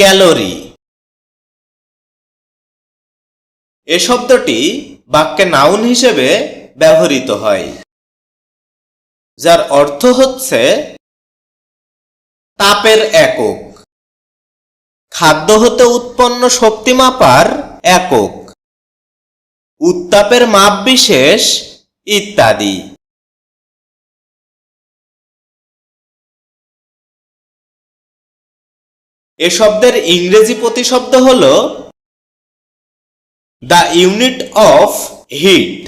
Calorie. এ শব্দটি বাক্যে noun হিসেবে ব্যবহৃত হয়, যার অর্থ হচ্ছে তাপের একক। খাদ্য হতে উৎপন্ন শক্তি মাপার একক। উত্তাপের মাপ বিশেষ ইত্যাদি। এ শব্দের ইংরেজি প্রতিশব্দ হল দ্য ইউনিট অফ হিট।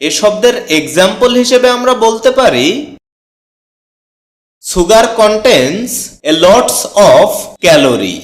এ শব্দের এক্সাম্পল হিসেবে আমরা বলতে পারি sugar contains a lots of calorie.